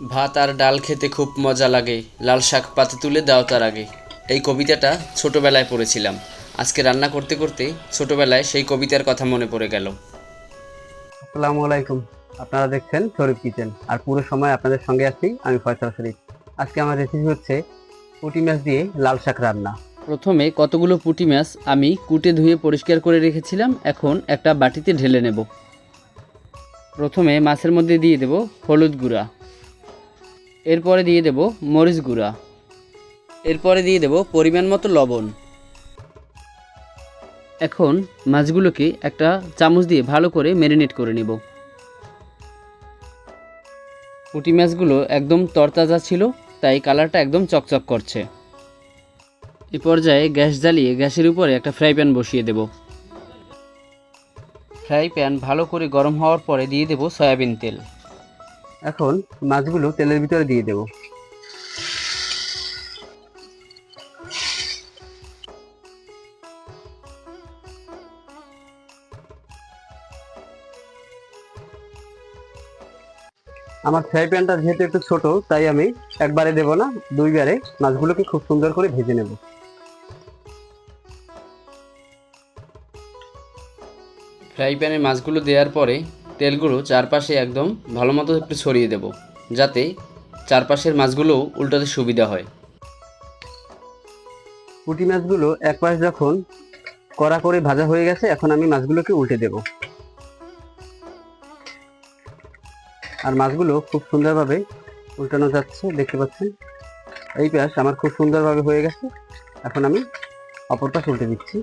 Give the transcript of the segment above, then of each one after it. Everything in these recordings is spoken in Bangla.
ভাত আর ডাল খেতে খুব মজা লাগে। লাল শাক পাতে তুলে দাও তার আগে। এই কবিতাটা ছোটবেলায় পড়েছিলাম। আজকে রান্না করতে করতে ছোটবেলায় সেই কবিতার কথা মনে পড়ে গেল। আসসালামু আলাইকুম। আপনারা দেখছেন শরীফ কিচেন। আর পুরো সময় আপনাদের সঙ্গে আছি আমি ফয়সাল শরীফ। আজকে আমার রেসিপি হচ্ছে পুঁটি মাছ দিয়ে লাল শাক রান্না। প্রথমে কতগুলো পুঁটি মাছ আমি কুটে ধুয়ে পরিষ্কার করে রেখেছিলাম এখন একটা বাটিতে ঢেলে নেব। প্রথমে মাছের মধ্যে দিয়ে দেব হলুদ গুঁড়া। এরপরে দিয়ে দেব মরিচ গুঁড়া। এরপরে দিয়ে দেব পরিমাণ মতো লবণ। এখন মাছগুলোকে একটা চামচ দিয়ে ভালো করে ম্যারিনেট করে নেব। পুঁটি মাছগুলো একদম তরতাজা ছিল, তাই কালারটা একদম চকচক করছে। এ পর্যায়ে গ্যাস জ্বালিয়ে গ্যাসের উপরে একটা ফ্রাই প্যান বসিয়ে দেব। ফ্রাই প্যান ভালো করে গরম হওয়ার পরে দিয়ে দেব সয়াবিন তেল। এখন মাছগুলো তেলের ভিতরে দিয়ে দেব। আমার ফ্রাই প্যানটা যেহেতু একটু ছোট, তাই আমি একবারে দেব না দুইবারে মাছগুলোকে খুব সুন্দর করে ভেজে নেব। ফ্রাই প্যানে মাছগুলো দেওয়ার পরে তেলগুলো চারপাশে একদম ভালো মতো একটু ছড়িয়ে দেব, যাতে চারপাশের মাছগুলোও উল্টাতে সুবিধা হয়। পুঁটি মাছগুলো এক পাশ যখন কড়া করে ভাজা হয়ে গেছে, এখন আমি মাছগুলোকে উল্টে দেব। আর মাছগুলো খুব সুন্দরভাবে উল্টানো যাচ্ছে, দেখতে পাচ্ছেন? এই পাশ আমার খুব সুন্দরভাবে হয়ে গেছে। এখন আমি অপর পাশ উল্টে দিচ্ছি।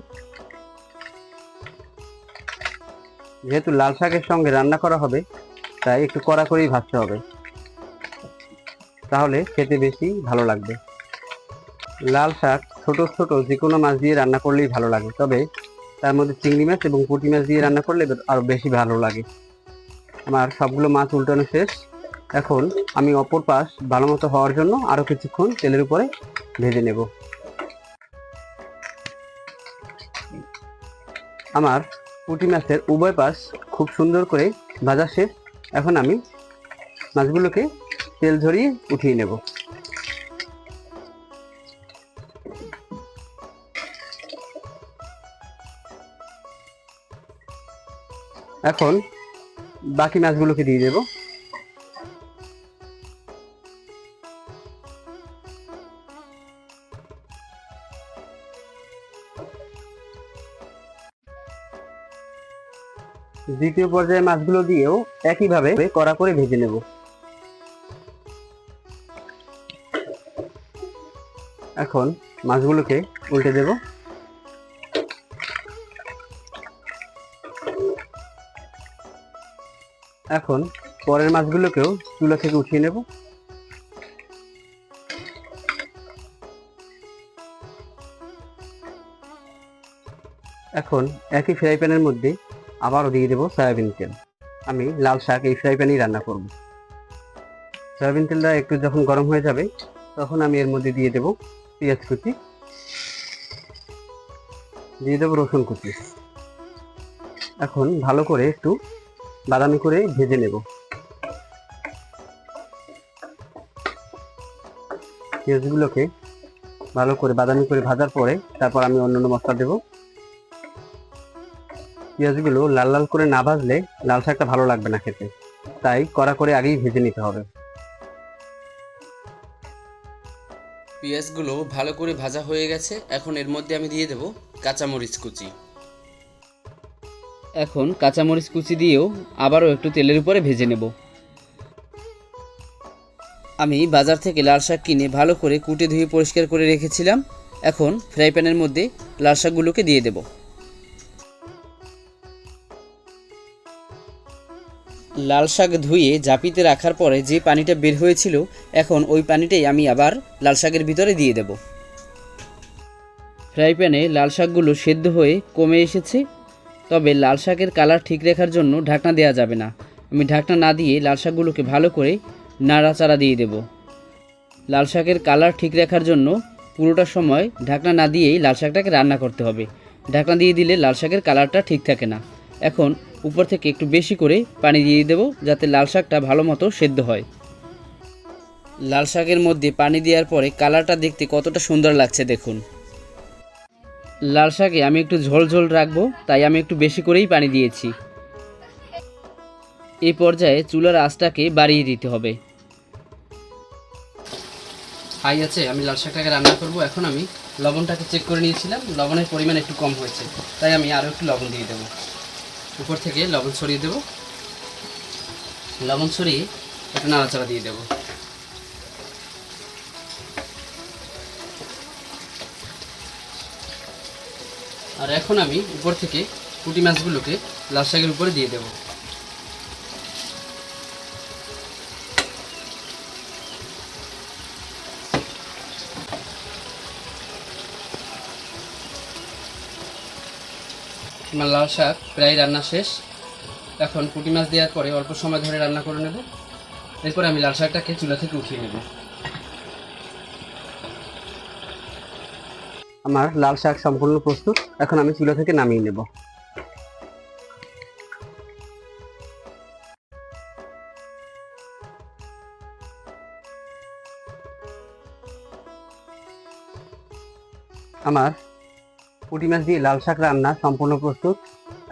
যেহেতু লাল শাকের সঙ্গে রান্না করা হবে, তাই একটু কড়া করেই ভাজতে হবে। তাহলে খেতে বেশি ভালো লাগবে। লাল শাক ছোট ছোট যে কোনো মাছ দিয়ে রান্না করলেই ভালো লাগে। তবে তার মধ্যে চিংড়ি মাছ এবং পুঁটি মাছ দিয়ে রান্না করলে আরও বেশি ভালো লাগে। আমার সবগুলো মাছ উল্টানো শেষ। এখন আমি অপর পাশ ভালো মতো হওয়ার জন্য আরও কিছুক্ষণ তেলের উপরে ভেজে নেব। আমার পুঁটি মাছের উভয় পাশ খুব সুন্দর করে ভাজা শেষ। এখন আমি মাছগুলোকে তেল ঝরিয়ে উঠিয়ে নেব। এখন বাকি মাছগুলোকে দিয়ে দেব। দ্বিতীয় পর্যায়ে মাছগুলো দিয়েও একইভাবে কড়া করে ভেজে নেব। এখন মাছগুলোকে উল্টে দেব। এখন পরের মাছগুলোকেও চুলা থেকে উঠিয়ে নেব। এখন একই ফ্রাই প্যানের মধ্যে আবারও দিয়ে দেবো সয়াবিন তেল। আমি লাল শাক এই ফ্রাই প্যানেই রান্না করব। সয়াবিন তেলটা একটু যখন গরম হয়ে যাবে, তখন আমি এর মধ্যে দিয়ে দেবো পেঁয়াজ কুচি। দিয়ে দেবো রসুন কুচি। এখন ভালো করে একটু বাদামি করে ভেজে নেব। পেঁয়াজগুলোকে ভালো করে বাদামি করে ভাজার পরে তারপর আমি অন্যান্য মশলা দেব। পেঁয়াজগুলো লাল লাল করে না ভাজলে লাল শাকটা ভালো লাগবে না খেতে। তাই কড়া করে আগেই ভেজে নিতে হবে। পেঁয়াজগুলো ভালো করে ভাজা হয়ে গেছে। এখন এর মধ্যে আমি দিয়ে দেব কাঁচামরিচ কুচি। এখন কাঁচামরিচ কুচি দিয়েও আবারও একটু তেলের উপরে ভেজে নেব। আমি বাজার থেকে লাল শাক কিনে ভালো করে কুটে ধুয়ে পরিষ্কার করে রেখেছিলাম। এখন ফ্রাই প্যানের মধ্যে লাল শাকগুলোকে দিয়ে দেব। লাল শাক ধুয়ে জাপিতে রাখার পরে যে পানিটা বের হয়েছিল, এখন ওই পানিটাই আমি আবার লাল শাকের ভিতরে দিয়ে দেব। ফ্রাই প্যানে লাল শাকগুলো সেদ্ধ হয়ে কমে এসেছে। তবে লাল শাকের কালার ঠিক রাখার জন্য ঢাকনা দেওয়া যাবে না। আমি ঢাকনা না দিয়ে লাল শাকগুলোকে ভালো করে নাড়াচাড়া দিয়ে দেব। লাল শাকের কালার ঠিক রাখার জন্য পুরোটা সময় ঢাকনা না দিয়েই লাল শাকটাকে রান্না করতে হবে। ঢাকনা দিয়ে দিলে লাল শাকের কালারটা ঠিক থাকে না। এখন উপর থেকে একটু বেশি করে পানি দিয়ে দেবো, যাতে লাল শাকটা ভালো মতো সেদ্ধ হয়। লাল শাকের মধ্যে পানি দেওয়ার পরে কালারটা দেখতে কতটা সুন্দর লাগছে দেখুন। লাল শাকে আমি একটু ঝোল ঝোল রাখব, তাই আমি একটু বেশি করেই পানি দিয়েছি। এই পর্যায়ে চুলার আঁচটাকে বাড়িয়ে দিতে হবে। হাই, আছে, আমি লাল শাকটাকে রান্না করব। এখন আমি লবণটাকে চেক করে নিয়েছিলাম, লবণের পরিমাণ একটু কম হয়েছে, তাই আমি আরও একটু লবণ দিয়ে দেবো। উপর থেকে লবণ ছড়িয়ে দেব। লবণ ছড়িয়ে একটু নাড়াচাড়া দিয়ে দেব। আর এখন আমি উপর থেকে পুঁটি মাছগুলোকে লাল শাকের উপরে দিয়ে দেবো। আমার লাল শাক, প্রায় রান্না শেষ। এখন পুঁটি মাছ দেওয়ার পরে অল্প সময় ধরে রান্না করে নেব। এরপর আমি লাল শাকটাকে চুলা থেকে উঠিয়ে নেব। আমার লাল শাক সম্পূর্ণ প্রস্তুত। এখন আমি চুলা থেকে নামিয়ে নেব। আমার পুঁটি মাছ দিয়ে লাল শাক রান্না সম্পূর্ণ প্রস্তুত।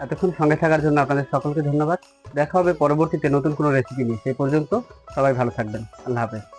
এতক্ষণ সঙ্গে থাকার জন্য আপনাদের সকলকে ধন্যবাদ। দেখা হবে পরবর্তীতে নতুন কোনো রেসিপি নিয়ে। সেই পর্যন্ত সবাই ভালো থাকবেন। আল্লাহ হাফেজ।